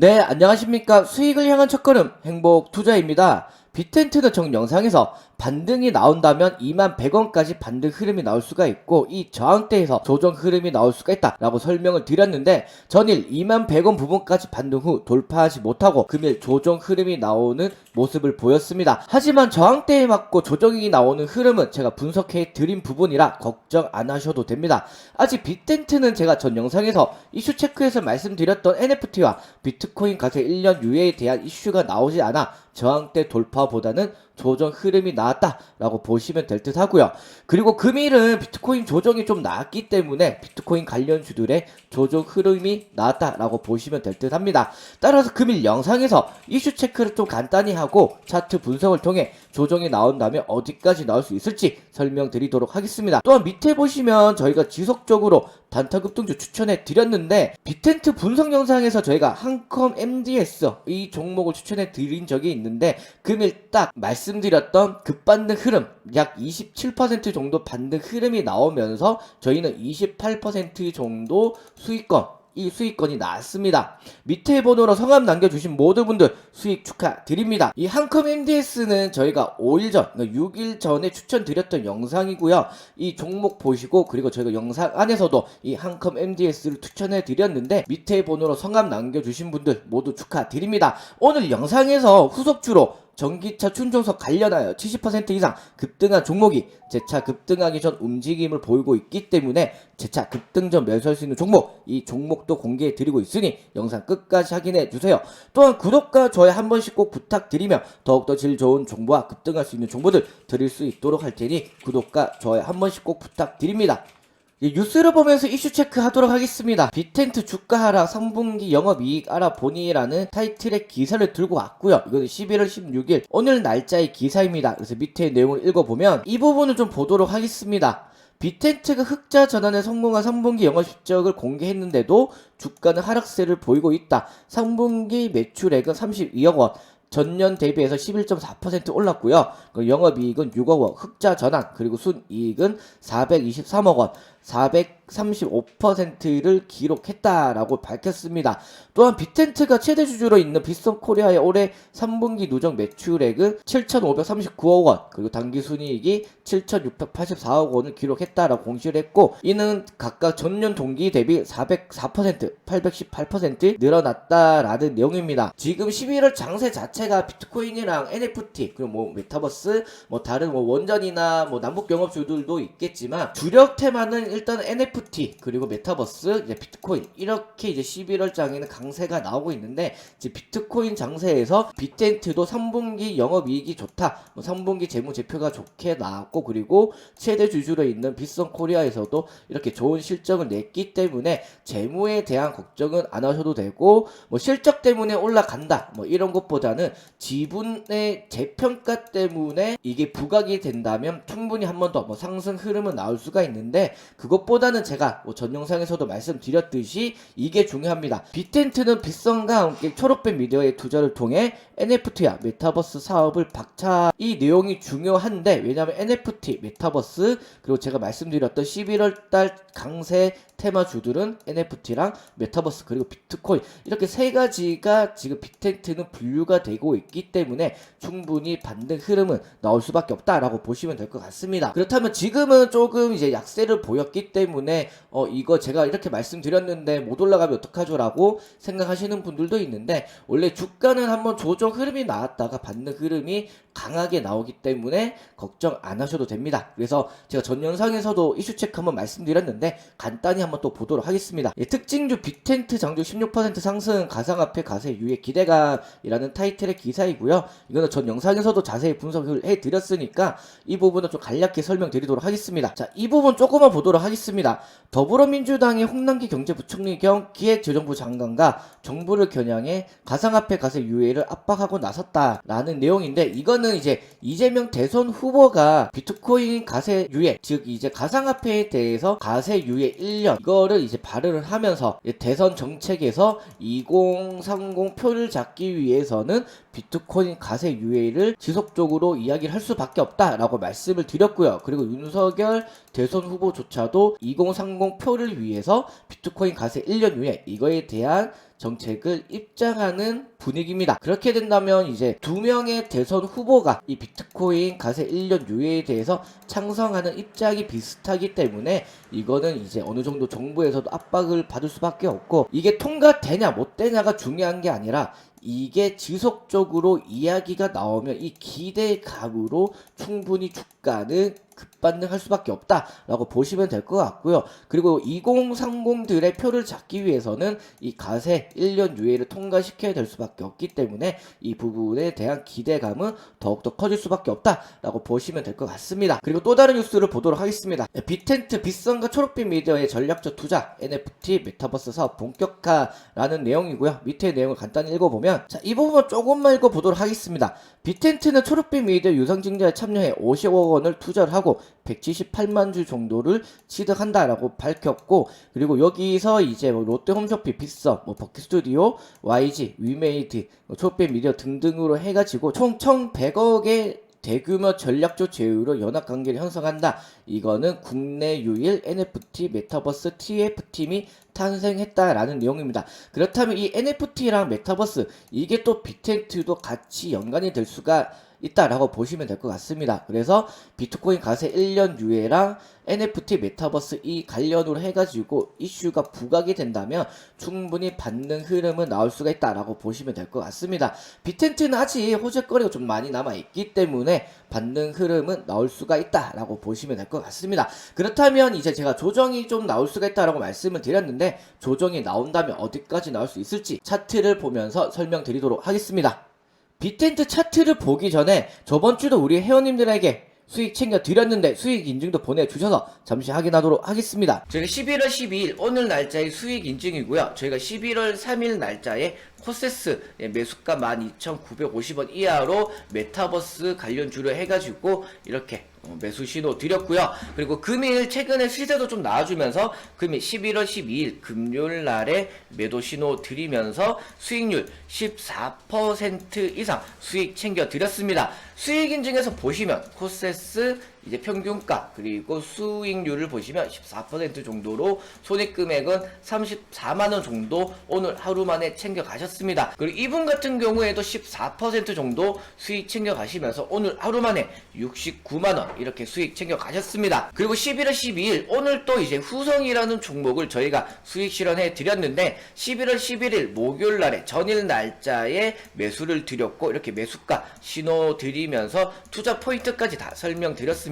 네, 안녕하십니까. 수익을 향한 첫걸음 행복 투자입니다. 빅텐트는 정 영상에서 반등이 나온다면 2만 100원까지 반등 흐름이 나올 수가 있고 이 저항대에서 조정 흐름이 나올 수가 있다라고 설명을 드렸는데 전일 2만 100원 부분까지 반등 후 돌파하지 못하고 금일 조정 흐름이 나오는 모습을 보였습니다. 하지만 저항대에 맞고 조정이 나오는 흐름은 제가 분석해 드린 부분이라 걱정 안 하셔도 됩니다. 아직 빅텐트는 제가 전 영상에서 이슈 체크에서 말씀드렸던 NFT와 비트코인 가세 1년 유예에 대한 이슈가 나오지 않아 저항대 돌파보다는 조정 흐름이 나왔다라고 보시면 될 듯 하고요. 그리고 금일은 비트코인 조정이 좀 나왔기 때문에 비트코인 관련 주들의 조정 흐름이 나왔다라고 보시면 될 듯 합니다. 따라서 금일 영상에서 이슈 체크를 좀 간단히 하고 차트 분석을 통해 조정이 나온다면 어디까지 나올 수 있을지 설명드리도록 하겠습니다. 또한 밑에 보시면 저희가 지속적으로 단타 급등주 추천해 드렸는데 비텐트 분석 영상에서 저희가 한컴 MDS 이 종목을 추천해 드린 적이 있는데 금일 딱 말씀 드렸던 급반등 흐름 약 27% 정도 반등 흐름이 나오면서 저희는 28% 정도 수익권 이 수익권이 나왔습니다. 밑에 번호로 성함 남겨주신 모든 분들 수익 축하드립니다. 이 한컴 MDS는 저희가 5일 전, 6일 전에 추천드렸던 영상이고요. 이 종목 보시고 그리고 저희가 영상 안에서도 이 한컴 MDS를 추천해 드렸는데 밑에 번호로 성함 남겨주신 분들 모두 축하드립니다. 오늘 영상에서 후속주로 전기차 충전석 관련하여 70% 이상 급등한 종목이 재차 급등하기 전 움직임을 보이고 있기 때문에 재차 급등 전 매수할 수 있는 종목 이 종목도 공개해 드리고 있으니 영상 끝까지 확인해 주세요. 또한 구독과 좋아요 한 번씩 꼭 부탁드리며 더욱더 질 좋은 정보와 급등할 수 있는 정보들 드릴 수 있도록 할 테니 구독과 좋아요 한 번씩 꼭 부탁드립니다. 이 뉴스를 보면서 이슈 체크하도록 하겠습니다. 빅텐트 주가 하락 3분기 영업이익 알아보니라는 타이틀의 기사를 들고 왔고요. 이거는 11월 16일 오늘 날짜의 기사입니다. 그래서 밑에 내용을 읽어보면 이 부분을 좀 보도록 하겠습니다. 빅텐트가 흑자 전환에 성공한 3분기 영업 실적을 공개했는데도 주가는 하락세를 보이고 있다. 3분기 매출액은 32억 원, 전년 대비해서 11.4% 올랐고요. 그 영업이익은 6억 원, 흑자 전환, 그리고 순이익은 423억 원, 435%를 기록했다라고 밝혔습니다. 또한 빅텐트가 최대 주주로 있는 빗썸 코리아의 올해 3분기 누적 매출액은 7,539억 원, 그리고 당기 순이익이 7,684억 원을 기록했다라고 공시를 했고, 이는 각각 전년 동기 대비 404%, 818% 늘어났다라는 내용입니다. 지금 11월 장세 자체가 비트코인이랑 NFT, 그리고 뭐 메타버스, 뭐 다른 뭐 원전이나 뭐 남북 영업주들도 있겠지만 주력 테마는 일단 NFT 그리고 메타버스, 이제 비트코인 이렇게 이제 11월 장에는 강세가 나오고 있는데 이제 비트코인 장세에서 빅텐트도 3분기 영업이익이 좋다, 뭐 3분기 재무제표가 좋게 나왔고 그리고 최대 주주로 있는 빗썸 코리아에서도 이렇게 좋은 실적을 냈기 때문에 재무에 대한 걱정은 안 하셔도 되고 뭐 실적 때문에 올라간다. 뭐 이런 것보다는 지분의 재평가 때문에 이게 부각이 된다면 충분히 한 번 더 뭐 상승 흐름은 나올 수가 있는데 그 것보다는 제가 뭐 전 영상에서도 말씀드렸듯이 이게 중요합니다. 빅텐트는 빗성과 함께 초록빛 미디어의 투자를 통해 NFT와 메타버스 사업을 박차 이 내용이 중요한데 왜냐하면 NFT, 메타버스 그리고 제가 말씀드렸던 11월 달 강세 테마주들은 NFT랑 메타버스 그리고 비트코인 이렇게 세 가지가 지금 빅텐트는 분류가 되고 있기 때문에 충분히 반등 흐름은 나올 수밖에 없다라고 보시면 될 것 같습니다. 그렇다면 지금은 조금 이제 약세를 보였 기 때문에 어 이거 제가 이렇게 말씀드렸는데 못 올라가면 어떡하죠라고 생각하시는 분들도 있는데 원래 주가는 한번 조정 흐름이 나왔다가 반등 흐름이 강하게 나오기 때문에 걱정 안 하셔도 됩니다. 그래서 제가 전 영상에서도 이슈 체크 한번 말씀드렸는데 간단히 한번 또 보도록 하겠습니다. 예, 특징주 빅텐트 장중 16% 상승 가상화폐 가세 유예 기대감이라는 타이틀의 기사이고요. 이거는 전 영상에서도 자세히 분석을 해드렸으니까 이 부분은 좀 간략히 설명드리도록 하겠습니다. 자, 이 부분 조금만 보도록 하겠습니다. 더불어민주당의 홍남기 경제부총리 겸 기획재정부 장관과 정부를 겨냥해 가상화폐 가세 유예를 압박하고 나섰다라는 내용인데 이거는 이제 이재명 대선 후보가 비트코인 가세 유예 즉 이제 가상화폐에 대해서 가세 유예 1년 이거를 이제 발의를 하면서 대선 정책에서 2030 표를 잡기 위해서는 비트코인 가세 유예를 지속적으로 이야기를 할 수밖에 없다라고 말씀을 드렸고요. 그리고 윤석열 대선 후보조차도 2030 표를 위해서 비트코인 가세 1년 후에 이거에 대한 정책을 입장하는 분위기입니다. 그렇게 된다면 이제 두 명의 대선 후보가 이 비트코인 가세 1년 유예에 대해서 창성하는 입장이 비슷하기 때문에 이거는 이제 어느 정도 정부에서도 압박을 받을 수밖에 없고 이게 통과되냐 못 되냐가 중요한 게 아니라 이게 지속적으로 이야기가 나오면 이 기대감으로 충분히 주가는 급반등할 수밖에 없다라고 보시면 될 것 같고요. 그리고 2030들의 표를 잡기 위해서는 이 가세 1년 유예를 통과시켜야 될 수밖에 없기 때문에 이 부분에 대한 기대감은 더욱더 커질 수밖에 없다라고 보시면 될 것 같습니다. 그리고 또 다른 뉴스를 보도록 하겠습니다. 빅텐트 빗선과 초록빛 미디어의 전략적 투자 NFT 메타버스 사업 본격화라는 내용이고요. 밑에 내용을 간단히 읽어보면 자, 이 부분 조금만 읽어보도록 하겠습니다. 빅텐트는 초록빛 미디어 유상증자에 참여해 50억 원을 투자를 하고 178만 주 정도를 취득한다라고 밝혔고 그리고 여기서 이제 뭐 롯데 홈쇼핑, 빅서, 뭐 버킷 스튜디오, YG, 위메이드, 뭐 초록빛 미디어 등등으로 해가지고 총 1,100억의 대규모 전략적 제휴로 연합 관계를 형성한다. 이거는 국내 유일 NFT 메타버스 TF팀이 탄생했다라는 내용입니다. 그렇다면 이 NFT랑 메타버스 이게 또 빅텐트도 같이 연관이 될 수가 있다라고 보시면 될 것 같습니다. 그래서 비트코인 가세 1년 유예랑 NFT 메타버스 이 관련으로 해가지고 이슈가 부각이 된다면 충분히 받는 흐름은 나올 수가 있다라고 보시면 될 것 같습니다. 빅텐트는 아직 호재거리가 좀 많이 남아있기 때문에 받는 흐름은 나올 수가 있다라고 보시면 될 것 같습니다. 그렇다면 이제 제가 조정이 좀 나올 수가 있다라고 말씀을 드렸는데 조정이 나온다면 어디까지 나올 수 있을지 차트를 보면서 설명드리도록 하겠습니다. 빅텐트 차트를 보기 전에 저번 주도 우리 회원님들에게 수익 챙겨 드렸는데 수익 인증도 보내주셔서 잠시 확인하도록 하겠습니다. 저희가 11월 12일 오늘 날짜의 수익 인증이고요. 저희가 11월 3일 날짜에 코세스 예, 매수가 12,950원 이하로 메타버스 관련주로 해가지고 이렇게 어, 매수 신호 드렸고요. 그리고 금일 최근에 시세도 좀 나와주면서 금일 11월 12일 금요일 날에 매도 신호 드리면서 수익률 14% 이상 수익 챙겨 드렸습니다. 수익 인증에서 보시면 코세스 이제 평균가 그리고 수익률을 보시면 14% 정도로 손익 금액은 34만 원 정도 오늘 하루 만에 챙겨 가셨습니다. 그리고 이분 같은 경우에도 14% 정도 수익 챙겨 가시면서 오늘 하루 만에 69만 원 이렇게 수익 챙겨 가셨습니다. 그리고 11월 12일 오늘 또 이제 후성이라는 종목을 저희가 수익 실현해 드렸는데 11월 11일 목요일 날에 전일 날짜에 매수를 드렸고 이렇게 매수가 신호 드리면서 투자 포인트까지 다 설명드렸습니다.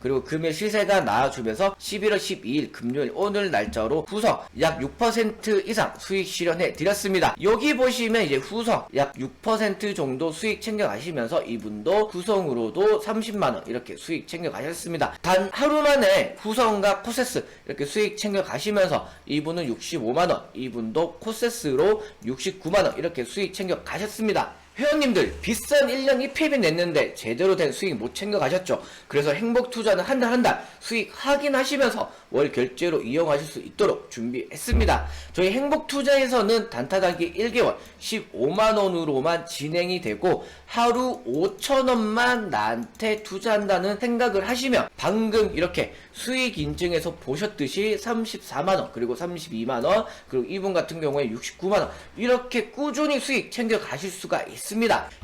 그리고 금일 시세가 나와주면서 11월 12일 금요일 오늘 날짜로 후성 약6% 이상 수익 실현해 드렸습니다. 여기 보시면 이제 후성 약6% 정도 수익 챙겨 가시면서 이분도 후성으로도 30만원 이렇게 수익 챙겨 가셨습니다. 단 하루 만에 후성과 코세스 이렇게 수익 챙겨 가시면서 이분은 65만원 이분도 코세스로 69만원 이렇게 수익 챙겨 가셨습니다. 회원님들 비싼 1년 EPB 냈는데 제대로 된 수익 못 챙겨 가셨죠? 그래서 행복 투자는 한 달 한 달 수익 확인하시면서 월 결제로 이용하실 수 있도록 준비했습니다. 저희 행복 투자에서는 단타단기 1개월 15만 원으로만 진행이 되고 하루 5천 원만 나한테 투자한다는 생각을 하시면 방금 이렇게 수익 인증에서 보셨듯이 34만 원 그리고 32만 원 그리고 이분 같은 경우에 69만 원 이렇게 꾸준히 수익 챙겨 가실 수가 있습니다.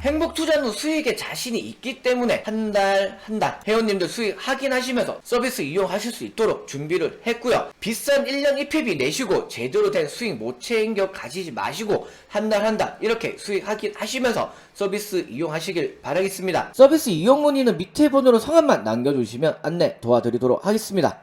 행복 투자는 수익에 자신이 있기 때문에 한 달 한 달 회원님들 수익 확인하시면서 서비스 이용하실 수 있도록 준비를 했고요. 비싼 1년 EPB 내시고 제대로 된 수익 못 챙겨 가지지 마시고 한 달 한 달 이렇게 수익 확인하시면서 서비스 이용하시길 바라겠습니다. 서비스 이용 문의는 밑에 번호로 성함만 남겨주시면 안내 도와드리도록 하겠습니다.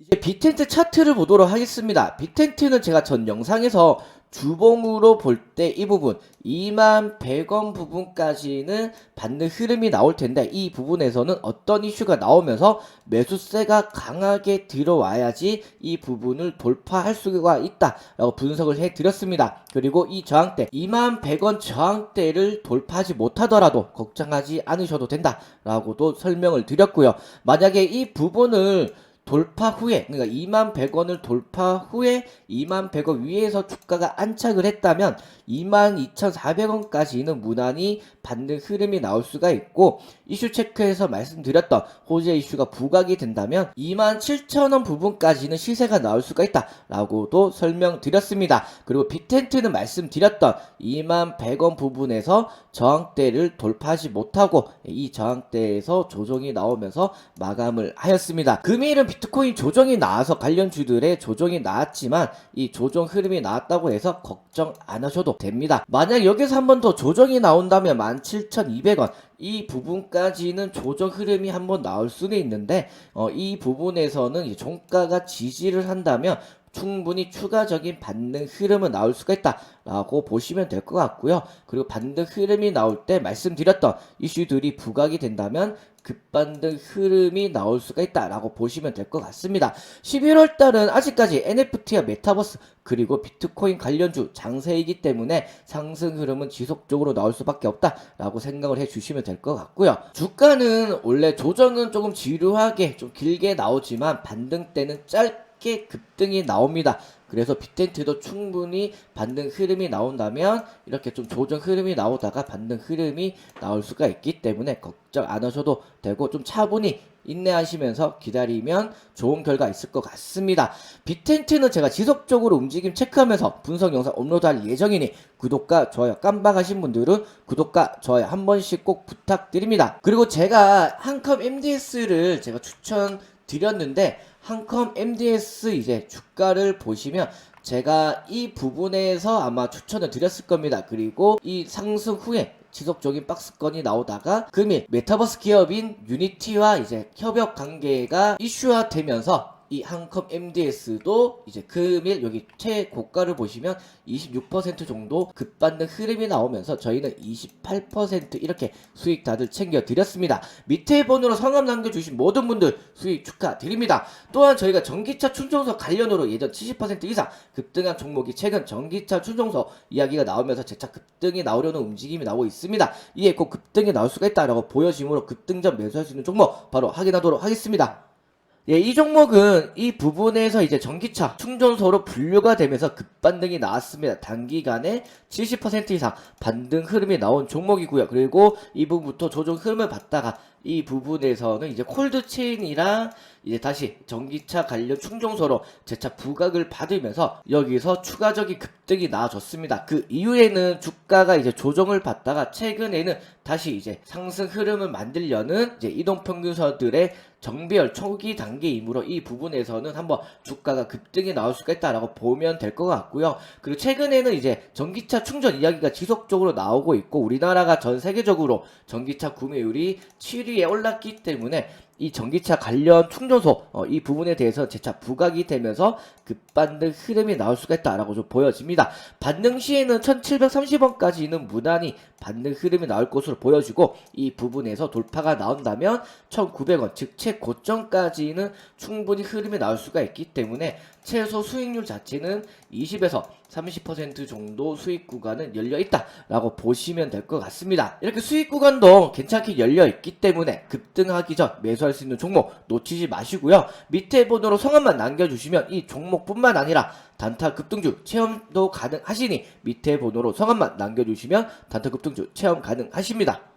이제 빅텐트 차트를 보도록 하겠습니다. 빅텐트는 제가 전 영상에서 주봉으로 볼 때 이 부분 2만 100원 부분까지는 받는 흐름이 나올 텐데 이 부분에서는 어떤 이슈가 나오면서 매수세가 강하게 들어와야지 이 부분을 돌파할 수가 있다라고 분석을 해 드렸습니다. 그리고 이 저항대 2만 100원 저항대를 돌파하지 못하더라도 걱정하지 않으셔도 된다라고도 설명을 드렸고요. 만약에 이 부분을 돌파 후에 그러니까 2만 100원을 돌파 후에 2만 100원 위에서 주가가 안착을 했다면 2만 2,400원까지는 무난히 받는 흐름이 나올 수가 있고 이슈 체크에서 말씀드렸던 호재 이슈가 부각이 된다면 27,000원 부분까지는 시세가 나올 수가 있다라고도 설명드렸습니다. 그리고 빅텐트는 말씀드렸던 21,100원 부분에서 저항대를 돌파하지 못하고 이 저항대에서 조정이 나오면서 마감을 하였습니다. 금일은 비트코인 조정이 나와서 관련주들의 조정이 나왔지만 이 조정 흐름이 나왔다고 해서 걱정 안 하셔도 됩니다. 만약 여기서 한 번 더 조정이 나온다면 17,200원 이 부분까지는 조정 흐름이 한번 나올 수는 있는데 어, 이 부분에서는 이 종가가 지지를 한다면 충분히 추가적인 반등 흐름은 나올 수가 있다라고 보시면 될 것 같고요. 그리고 반등 흐름이 나올 때 말씀드렸던 이슈들이 부각이 된다면 급반등 흐름이 나올 수가 있다라고 보시면 될 것 같습니다. 11월 달은 아직까지 NFT와 메타버스 그리고 비트코인 관련주 장세이기 때문에 상승 흐름은 지속적으로 나올 수밖에 없다라고 생각을 해 주시면 될 것 같고요. 주가는 원래 조정은 조금 지루하게 좀 길게 나오지만 반등 때는 짧게 급등이 나옵니다. 그래서 빅텐트도 충분히 반등 흐름이 나온다면 이렇게 좀 조정 흐름이 나오다가 반등 흐름이 나올 수가 있기 때문에 걱정 안 하셔도 되고 좀 차분히 인내하시면서 기다리면 좋은 결과 있을 것 같습니다. 빅텐트는 제가 지속적으로 움직임 체크하면서 분석 영상 업로드할 예정이니 구독과 좋아요 깜빡하신 분들은 구독과 좋아요 한 번씩 꼭 부탁드립니다. 그리고 제가 한컴 MDS를 제가 추천 드렸는데 한컴 MDS 이제 주가를 보시면 제가 이 부분에서 아마 추천을 드렸을 겁니다. 그리고 이 상승 후에 지속적인 박스건이 나오다가 금일 메타버스 기업인 유니티와 이제 협력 관계가 이슈화되면서 이 한컴 MDS도 이제 금일 여기 최고가를 보시면 26% 정도 급반등 흐름이 나오면서 저희는 28% 이렇게 수익 다들 챙겨 드렸습니다. 밑에 번호로 성함 남겨주신 모든 분들 수익 축하드립니다. 또한 저희가 전기차 충전소 관련으로 예전 70% 이상 급등한 종목이 최근 전기차 충전소 이야기가 나오면서 재차 급등이 나오려는 움직임이 나오고 있습니다. 이에 꼭 급등이 나올 수가 있다라고 보여지므로 급등전 매수할 수 있는 종목 바로 확인하도록 하겠습니다. 예, 이 종목은 이 부분에서 이제 전기차 충전소로 분류가 되면서 급반등이 나왔습니다. 단기간에 70% 이상 반등 흐름이 나온 종목이고요. 그리고 이 부분부터 조정 흐름을 봤다가 이 부분에서는 이제 콜드 체인이랑 이제 다시 전기차 관련 충전소로 재차 부각을 받으면서 여기서 추가적인 급등이 나와줬습니다. 그 이후에는 주가가 이제 조정을 받다가 최근에는 다시 이제 상승 흐름을 만들려는 이제 이동평균선들의 정비열 초기 단계이므로 이 부분에서는 한번 주가가 급등이 나올 수가 있다라고 보면 될 것 같고요. 그리고 최근에는 이제 전기차 충전 이야기가 지속적으로 나오고 있고 우리나라가 전 세계적으로 전기차 구매율이 7위에 올랐기 때문에 이 전기차 관련 충전소 어, 이 부분에 대해서 재차 부각이 되면서 급반등 흐름이 나올 수가 있다라고 좀 보여집니다. 반등 시에는 1730원까지는 무난히 반등 흐름이 나올 것으로 보여지고 이 부분에서 돌파가 나온다면 1900원 즉 최 고점까지는 충분히 흐름이 나올 수가 있기 때문에 최소 수익률 자체는 20에서 30% 정도 수익 구간은 열려 있다 라고 보시면 될 것 같습니다. 이렇게 수익 구간도 괜찮게 열려 있기 때문에 급등하기 전 매수할 수 있는 종목 놓치지 마시고요. 밑에 번호로 성함만 남겨주시면 이 종목뿐만 아니라 단타 급등주 체험도 가능하시니 밑에 번호로 성함만 남겨주시면 단타 급등주 체험 가능하십니다.